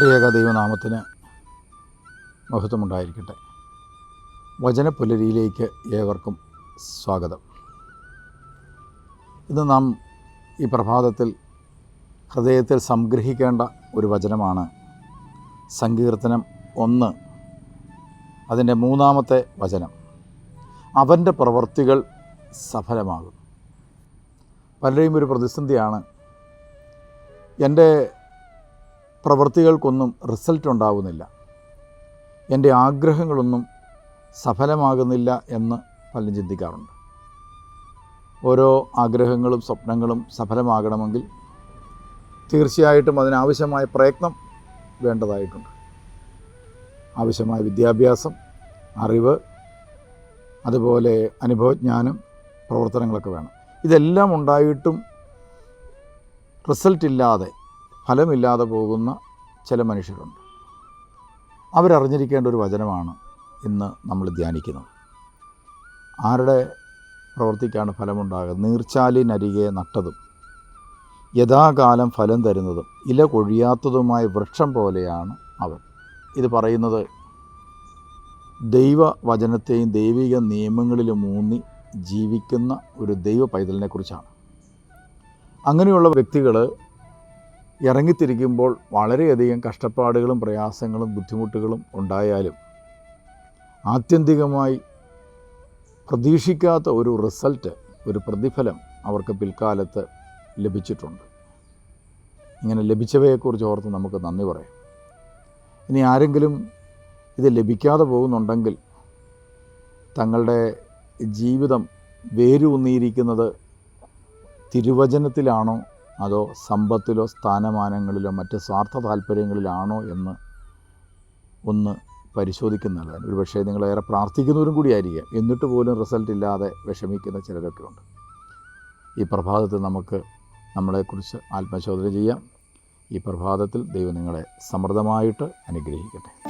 ത്രിയേക ദൈവനാമത്തിന് മഹത്വമുണ്ടായിരിക്കട്ടെ. വചനപ്പുലരിയിലേക്ക് ഏവർക്കും സ്വാഗതം. ഇന്ന് നാം ഈ പ്രഭാതത്തിൽ ഹൃദയത്തിൽ സംഗ്രഹിക്കേണ്ട ഒരു വചനമാണ് സങ്കീർത്തനം ഒന്ന്. അതിന്റെ മൂന്നാമത്തെ വചനം അവന്റെ പ്രവൃത്തികൾ സഫലമാകും. പലരെയും ഒരു പ്രതിസന്ധിയാണ് എന്റെ പ്രവൃത്തികൾക്കൊന്നും റിസൾട്ട് ഉണ്ടാവുന്നില്ല. എന്റെ ആഗ്രഹങ്ങളൊന്നും സഫലമാകുന്നില്ല എന്ന് പലരും ചിന്തിക്കാറുണ്ട്. ഓരോ ആഗ്രഹങ്ങളും സ്വപ്നങ്ങളും സഫലമാകണമെങ്കിൽ തീർച്ചയായിട്ടും അതിനാവശ്യമായ പ്രയത്നം വേണ്ടതായിട്ടുണ്ട്. ആവശ്യമായ വിദ്യാഭ്യാസം അറിവ് അതുപോലെ അനുഭവജ്ഞാനം പ്രവർത്തനങ്ങളൊക്കെ വേണം. ഇതെല്ലാം ഉണ്ടായിട്ടും റിസൾട്ട് ഇല്ലാതെ ഫലമില്ലാതെ പോകുന്ന ചില മനുഷ്യരുണ്ട്. അവരറിഞ്ഞിരിക്കേണ്ട ഒരു വചനമാണ് ഇന്ന് നമ്മൾ ധ്യാനിക്കുന്നത്. ആരുടെ പ്രവർത്തിക്കാണ് ഫലമുണ്ടാകുന്നത് നീർച്ചാലിനരികെ നട്ടതും യഥാകാലം ഫലം തരുന്നതും ഇല കൊഴിയാത്തതുമായ വൃക്ഷം പോലെയാണ് അവൻ. ഇത് പറയുന്നത് ദൈവവചനത്തെയും ദൈവിക നിയമങ്ങളിലും ഊന്നി ജീവിക്കുന്ന ഒരു ദൈവ പൈതലിനെക്കുറിച്ചാണ്. അങ്ങനെയുള്ള വ്യക്തികൾ ഇറങ്ങിത്തിരിക്കുമ്പോൾ വളരെയധികം കഷ്ടപ്പാടുകളും പ്രയാസങ്ങളും ബുദ്ധിമുട്ടുകളും ഉണ്ടായാലും ആത്യന്തികമായി പ്രതീക്ഷിക്കാത്ത ഒരു റിസൾട്ട് ഒരു പ്രതിഫലം അവർക്ക് പിൽക്കാലത്ത് ലഭിച്ചിട്ടുണ്ട്. ഇങ്ങനെ ലഭിച്ചവയെക്കുറിച്ച് ഓർത്ത് നമുക്ക് നന്ദി പറയാം. ഇനി ആരെങ്കിലും ഇത് ലഭിക്കാതെ പോകുന്നുണ്ടെങ്കിൽ തങ്ങളുടെ ജീവിതം വേരൂന്നിയിരിക്കുന്നത് തിരുവചനത്തിലാണോ അതോ സമ്പത്തിലോ സ്ഥാനമാനങ്ങളിലോ മറ്റ് സ്വാർത്ഥ താല്പര്യങ്ങളിലാണോ എന്ന് ഒന്ന് പരിശോധിക്കുന്നതാണ്. ഒരു പക്ഷേ നിങ്ങളേറെ പ്രാർത്ഥിക്കുന്നവരും കൂടിയായിരിക്കാം. എന്നിട്ട് പോലും റിസൾട്ട് ഇല്ലാതെ വിഷമിക്കുന്ന ചിലരൊക്കെ ഉണ്ട്. ഈ പ്രഭാതത്തിൽ നമുക്ക് നമ്മളെക്കുറിച്ച് ആത്മശോധന ചെയ്യാം. ഈ പ്രഭാതത്തിൽ ദൈവം നിങ്ങളെ സമൃദ്ധമായിട്ട് അനുഗ്രഹിക്കട്ടെ.